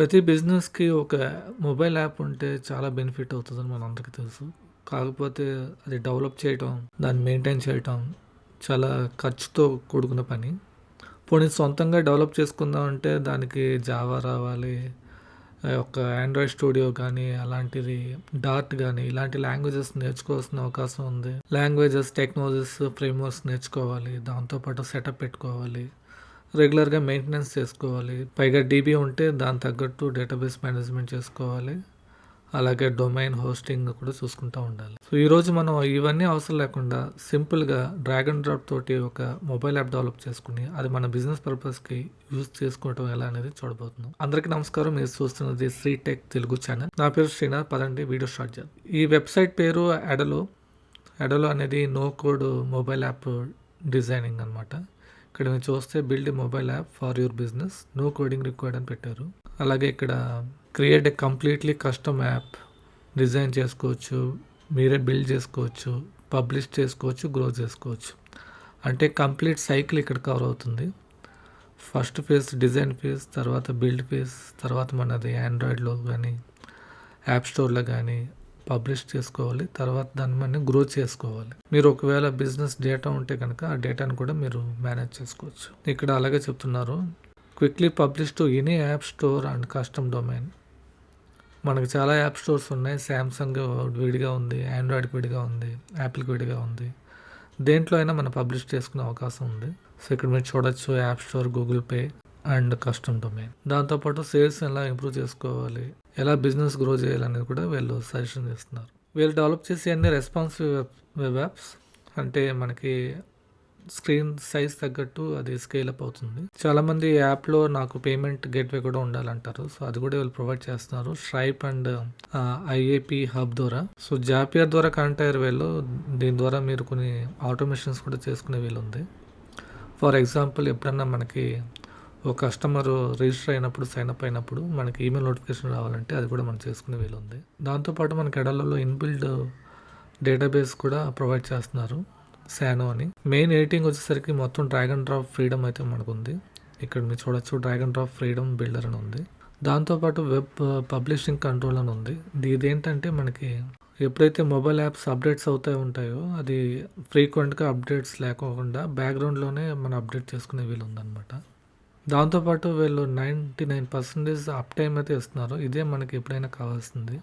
ప్రతి బిజినెస్‌కి ఒక మొబైల్ యాప్ ఉంటే చాలా బెనిఫిట్ అవుతుందని మన అందరికీ తెలుసు. కాకపోతే అది డెవలప్ చేయటం, దాన్ని మెయింటైన్ చేయటం చాలా ఖర్చుతో కూడుకున్న పని. పోనీ సొంతంగా డెవలప్ చేసుకుందాం అంటే దానికి జావా రావాలి. ఒక ఆండ్రాయిడ్ స్టూడియో కానీ అలాంటిది డార్ట్ కానీ ఇలాంటి లాంగ్వేజెస్ నేర్చుకోవాల్సిన అవకాశం ఉంది. లాంగ్వేజెస్, టెక్నాలజీస్, ఫ్రేమ్‌వర్క్స్ నేర్చుకోవాలి. దాంతో పాటు సెటప్ పెట్టుకోవాలి. రెగ్యులర్‌గా మెయింటెనెన్స్ చేసుకోవాలి. పైగా డీబీ ఉంటే దానికి తగ్గట్టు డేటాబేస్ మేనేజ్‌మెంట్ చేసుకోవాలి. అలాగే డొమైన్ హోస్టింగ్ కూడా చూసుకుంటూ ఉండాలి. సో, ఈరోజు మనం ఇవన్నీ అవసరం లేకుండా సింపుల్‌గా డ్రాగన్ డ్రాప్ తోటి ఒక మొబైల్ యాప్ డెవలప్ చేసుకుని అది మన బిజినెస్ పర్పస్‌కి యూజ్ చేసుకోవటం ఎలా అనేది చూడబోతున్నాం. అందరికీ నమస్కారం. మీరు చూస్తున్నది శ్రీ టెక్ తెలుగు ఛానల్. నా పేరు శ్రీనాథ్. పదండి వీడియో స్టార్ట్ చేద్దాం. ఈ వెబ్‌సైట్ పేరు ఎడలో ఎడలో అనేది no code mobile app designing అనమాట. ఇక్కడ మీరు చూస్తే build mobile app for your business. No coding required అని పెట్టారు. అలాగే ఇక్కడ create a completely custom app design చేసుకోవచ్చు. మీరే బిల్డ్ చేసుకోవచ్చు. పబ్లిష్ చేసుకోవచ్చు. గ్రో చేసుకోవచ్చు. అంటే కంప్లీట్ సైకిల్ ఇక్కడ కవర్ అవుతుంది. ఫస్ట్ ఫేజ్ డిజైన్ ఫేజ్, తర్వాత బిల్డ్ ఫేజ్, తర్వాత మనది ఆండ్రాయిడ్‌లో కానీ యాప్ స్టోర్‌లో కానీ పబ్లిష్ చేసుకోవాలి. తర్వాత దాన్ని మనం గ్రో చేసుకోవాలి. మీరు ఒకవేళ బిజినెస్ డేటా ఉంటే కనుక ఆ డేటాను కూడా మీరు మేనేజ్ చేసుకోవచ్చు. ఇక్కడ అలాగే చెప్తున్నారు. Quickly publish to any app store and custom domain. మనకు చాలా యాప్ స్టోర్స్ ఉన్నాయి. శాంసంగ్ విడిగా ఉంది. ఆండ్రాయిడ్‌కి విడిగా ఉంది. యాపిల్‌కి విడిగా ఉంది. దేంట్లో అయినా మనం పబ్లిష్ చేసుకునే అవకాశం ఉంది. సో, ఇక్కడ మీరు చూడొచ్చు app store, Google pay and custom domain. దాంతో పాటు సేల్స్ ఎలా ఇంప్రూవ్ చేసుకోవాలి, ఎలా బిజినెస్ గ్రో చేయాలనేది కూడా వీళ్ళు సజెషన్ చేస్తున్నారు వీళ్ళు డెవలప్ చేసే అన్ని రెస్పాన్సివ్ వెబ్ యాప్స్. అంటే మనకి స్క్రీన్ సైజ్ తగ్గట్టు అది స్కేల్ అప్ అవుతుంది. చాలామంది యాప్‌లో నాకు పేమెంట్ గేట్‌వే కూడా ఉండాలంటారు. సో, అది కూడా వీళ్ళు ప్రొవైడ్ చేస్తున్నారు. Stripe and IAP IAP hub ద్వారా. సో, జాపియర్ ద్వారా కనెక్ట్ అయ్యారు వీళ్ళు. దీని ద్వారా మీరు కొన్ని ఆటోమేషన్స్ కూడా చేసుకునే వీలుంది. ఫర్ ఎగ్జాంపుల్ ఎప్పుడన్నా మనకి ఒక కస్టమర్ రిజిస్టర్ అయినప్పుడు, సైన్ అప్ అయినప్పుడు మనకి ఈమెయిల్ నోటిఫికేషన్ రావాలంటే అది కూడా మనం చేసుకునే వీలుంది. దాంతో పాటు మనకి ఎడలలో ఇన్‌బిల్డ్ డేటాబేస్ కూడా ప్రొవైడ్ చేస్తున్నారు. శానో అని. మెయిన్ ఎడిటింగ్ వచ్చేసరికి మొత్తం డ్రాగన్ డ్రాప్ ఫ్రీడమ్ అయితే మనకు ఉంది ఇక్కడ మీరు చూడొచ్చు డ్రాగన్ డ్రాప్ ఫ్రీడమ్ బిల్డర్ అని ఉంది. దాంతో పాటు వెబ్ పబ్లిషింగ్ కంట్రోల్ అని ఉంది. ఇదేంటంటే మనకి ఎప్పుడైతే మొబైల్ యాప్స్ అప్డేట్స్ అవుతాయి ఉంటాయో అది ఫ్రీక్వెంట్‌గా అప్డేట్స్ లేకోకుండా బ్యాక్‌గ్రౌండ్‌లోనే మనం అప్డేట్ చేసుకునే వీలుందనమాట. ఉందన్నమాట దాంతోపాటు వీళ్ళు 99% అప్ టైం అయితే ఇస్తున్నారు. ఇదే మనకి ఎప్పుడైనా కావాల్సింది.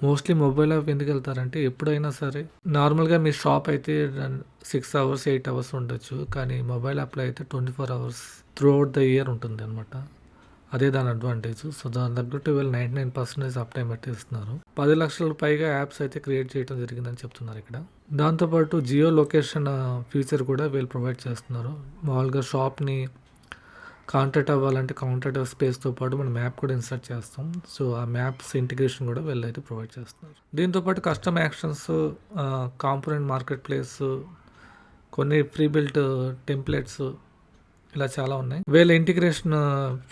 మోస్ట్‌లీ మొబైల్ యాప్ ఎందుకు వెళ్తారంటే ఎప్పుడైనా సరే నార్మల్‌గా మీ షాప్ అయితే సిక్స్ అవర్స్, ఎయిట్ అవర్స్ ఉండొచ్చు. కానీ మొబైల్ యాప్‌లో అయితే 24 hours throughout the year ఉంటుందనమాట. అదే దాని అడ్వాంటేజ్. సో, దాని తగ్గట్టు వీళ్ళు 99% అప్ టైం అయితే ఇస్తున్నారు. పది లక్షల పైగా యాప్స్ అయితే క్రియేట్ చేయడం జరిగిందని చెప్తున్నారు ఇక్కడ. దాంతోపాటు జియో లొకేషన్ ఫీచర్ కూడా వీళ్ళు ప్రొవైడ్ చేస్తున్నారు. మామూలుగా షాప్‌ని కాంటాక్ట్ అవ్వాలంటే కాంటాక్ట్ స్పేస్‌తో పాటు మనం మ్యాప్ కూడా ఇన్సర్ట్ చేస్తాం. సో, ఆ మ్యాప్స్ ఇంటిగ్రేషన్ కూడా వీళ్ళైతే ప్రొవైడ్ చేస్తున్నారు. దీంతో పాటు custom actions, component marketplace, కొన్ని ప్రీ బిల్ట్ టెంప్లెట్స్ ఇలా చాలా ఉన్నాయి. వీళ్ళ ఇంటిగ్రేషన్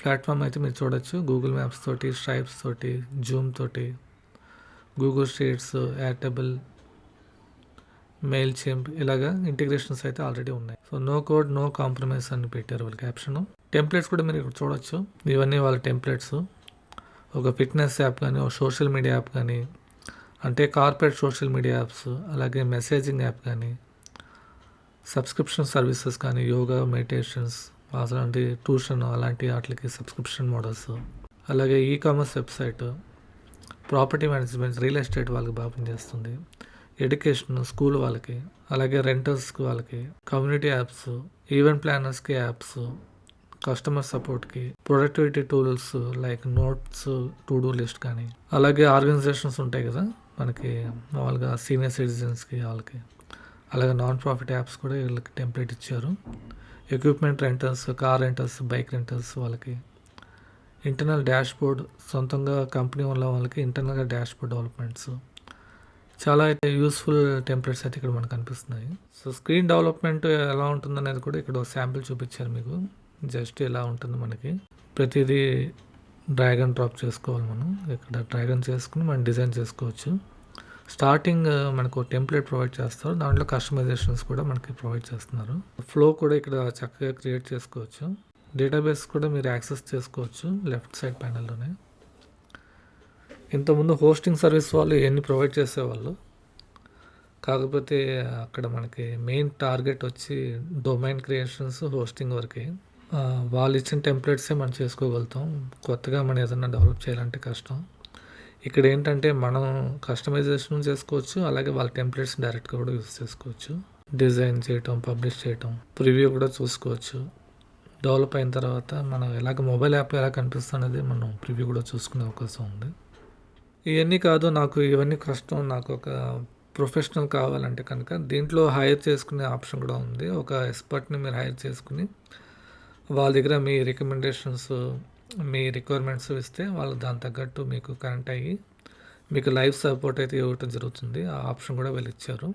ప్లాట్‌ఫామ్ అయితే మీరు చూడొచ్చు. గూగుల్ మ్యాప్స్ తోటి, స్ట్రైప్స్ తోటి, జూమ్ తోటి, Google sheets Airtable, Mailchimp ఇలాగా ఇంటిగ్రేషన్స్ అయితే ఆల్రెడీ ఉన్నాయి. So, no code, no compromise అని పెట్టారు వాళ్ళ క్యాప్షన్. టెంప్లేట్స్ కూడా మీరు ఇక్కడ చూడొచ్చు. ఇవన్నీ వాళ్ళ టెంప్లేట్స్. ఒక ఫిట్‌నెస్ యాప్ కానీ ఒక సోషల్ మీడియా యాప్ కానీ అంటే కార్పొరేట్ సోషల్ మీడియా యాప్స్, అలాగే మెసేజింగ్ యాప్ కానీ సబ్స్క్రిప్షన్ సర్వీసెస్ కానీ, యోగా, మెడిటేషన్స్, అలాంటి ట్యూషన్ అలాంటి వాటికి సబ్స్క్రిప్షన్ మోడల్స్, అలాగే e commerce website, property management, real estate వాళ్ళకి బాగా పనిచేస్తుంది. ఎడ్యుకేషన్, స్కూల్ వాళ్ళకి, అలాగే రెంటర్స్‌కి వాళ్ళకి, కమ్యూనిటీ యాప్స్, ఈవెంట్ ప్లానర్స్‌కి apps, customer సపోర్ట్‌కి, productivity tools like notes, to do list కానీ, అలాగే ఆర్గనైజేషన్స్ ఉంటాయి కదా! మనకి మామూలుగా సీనియర్ సిటిజన్స్‌కి వాళ్ళకి అలాగే నాన్ ప్రాఫిట్ యాప్స్ కూడా వీళ్ళకి టెంప్లేట్ ఇచ్చారు. Equipment renters car renters bike renters వాళ్ళకి. ఇంటర్నల్ డాష్‌బోర్డ్ సొంతంగా కంపెనీ ఉన్న వాళ్ళకి ఇంటర్నల్‌గా డాష్‌బోర్డ్ డెవలప్‌మెంట్స్. చాలా అయితే యూస్ఫుల్ టెంప్లేట్స్ అయితే ఇక్కడ మనకు అనిపిస్తున్నాయి సో, స్క్రీన్ డెవలప్‌మెంట్ ఎలా ఉంటుందనేది కూడా ఇక్కడ ఒక శాంపిల్ చూపించారు మీకు. జస్ట్ ఇలా ఉంటుంది మనకి. ప్రతిదీ డ్రాగన్ డ్రాప్ చేసుకోవాలి మనం. ఇక్కడ డ్రాగన్ చేసుకుని మనం డిజైన్ చేసుకోవచ్చు. స్టార్టింగ్ uh, మనకు టెంప్లేట్ ప్రొవైడ్ చేస్తారు. దాంట్లో కస్టమైజేషన్స్ కూడా మనకి ప్రొవైడ్ చేస్తున్నారు. ఫ్లో కూడా ఇక్కడ చక్కగా క్రియేట్ చేసుకోవచ్చు. డేటాబేస్ కూడా మీరు యాక్సెస్ చేసుకోవచ్చు లెఫ్ట్ సైడ్ ప్యానల్లోనే ఇంతకుముందు హోస్టింగ్ సర్వీస్ వాళ్ళు ఇవన్నీ ప్రొవైడ్ చేసేవాళ్ళు? కాకపోతే అక్కడ మనకి మెయిన్ టార్గెట్ వచ్చి డొమైన్ క్రియేషన్స్ హోస్టింగ్ వరకే. వాళ్ళు ఇచ్చిన టెంప్లెట్సే మనం చేసుకోగలుగుతాం. కొత్తగా మనం ఏదైనా డెవలప్ చేయాలంటే కష్టం. ఇక్కడ ఏంటంటే మనం కస్టమైజేషన్ చేసుకోవచ్చు అలాగే వాళ్ళ టెంప్లెట్స్ డైరెక్ట్గా కూడా యూస్ చేసుకోవచ్చు. డిజైన్ చేయటం పబ్లిష్ చేయటం ప్రివ్యూ కూడా చూసుకోవచ్చు. డెవలప్ అయిన తర్వాత మనం ఎలాగ మొబైల్ యాప్ ఎలా కనిపిస్తుంది అనేది మనం ప్రివ్యూ కూడా చూసుకునే అవకాశం ఉంది. ఇవన్నీ కాదు నాకు ఇవన్నీ కష్టం. నాకు ఒక ప్రొఫెషనల్ కావాలంటే కనుక దీంట్లో హైర్ చేసుకునే ఆప్షన్ కూడా ఉంది. ఒక ఎక్స్పర్ట్ని మీరు హైర్ చేసుకుని వాళ్ళ దగ్గర మీ రికమెండేషన్స్ మీ రిక్వైర్మెంట్స్ ఇస్తే వాళ్ళు దాని తగ్గట్టు మీకు కనెక్ట్ అయ్యి మీకు లైఫ్ సపోర్ట్ అయితే ఇవ్వటం జరుగుతుంది. ఆ ఆప్షన్ కూడా వీళ్ళు ఇచ్చారు.